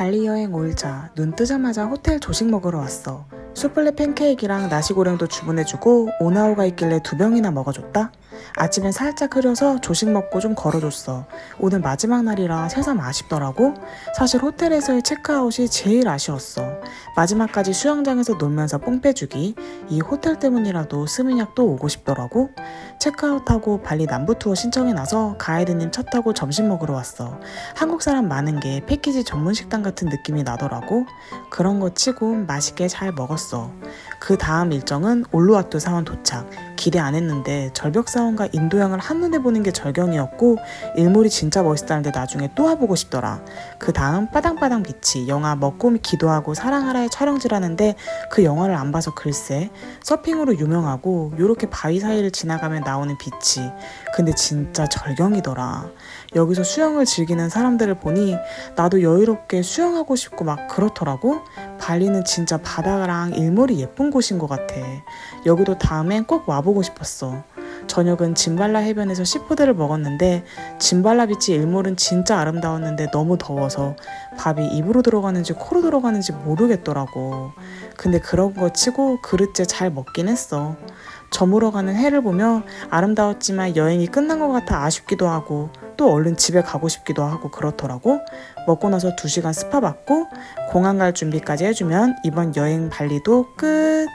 발리 여행 5일차 눈 뜨자마자 호텔 조식 먹으러 왔어. 수플레 팬케이크랑 나시고랭도 주문해주고 오나오가 있길래 두 병이나 먹어줬다. 아침엔 살짝 흐려서 조식 먹고 좀 걸어줬어. 오늘 마지막 날이라 새삼 아쉽더라고. 사실 호텔에서의 체크아웃이 제일 아쉬웠어. 마지막까지 수영장에서 놀면서 뽕 빼주기. 이 호텔 때문이라도 스미냑 또 오고 싶더라고. 체크아웃하고 발리 남부 투어 신청해놔서 가이드님 차 타고 점심 먹으러 왔어. 한국 사람 많은 게 패키지 전문 식당 같은 느낌이 나더라고. 그런 거 치고 맛있게 잘 먹었어. 그 다음 일정은 올루와투 사원 도착. 기대 안 했는데 절벽 사원과 인도양을 한눈에 보는 게 절경이었고 일몰이 진짜 멋있다는데 나중에 또 와보고 싶더라. 그 다음 빠당빠당 비치 영화 먹고 기도하고 사랑하라의 촬영질 하는데 그 영화를 안 봐서 글쎄 서핑으로 유명하고 요렇게 바위 사이를 지나가면 나오는 비치 근데 진짜 절경이더라. 여기서 수영을 즐기는 사람들을 보니 나도 여유롭게 수영하고 싶고 막 그렇더라고. 발리는 진짜 바다랑 일몰이 예쁜 곳인 것 같아. 여기도 다음엔 꼭 와보고 싶었어. 저녁은 짐발라 해변에서 시푸드를 먹었는데 짐발라 비치 일몰은 진짜 아름다웠는데 너무 더워서 밥이 입으로 들어가는지 코로 들어가는지 모르겠더라고. 근데 그런 거 치고 그릇째 잘 먹긴 했어. 저물어 가는 해를 보며 아름다웠지만 여행이 끝난 것 같아 아쉽기도 하고 또 얼른 집에 가고 싶기도 하고 그렇더라고. 먹고 나서 2시간 스파 받고 공항 갈 준비까지 해주면 이번 여행 발리도 끝.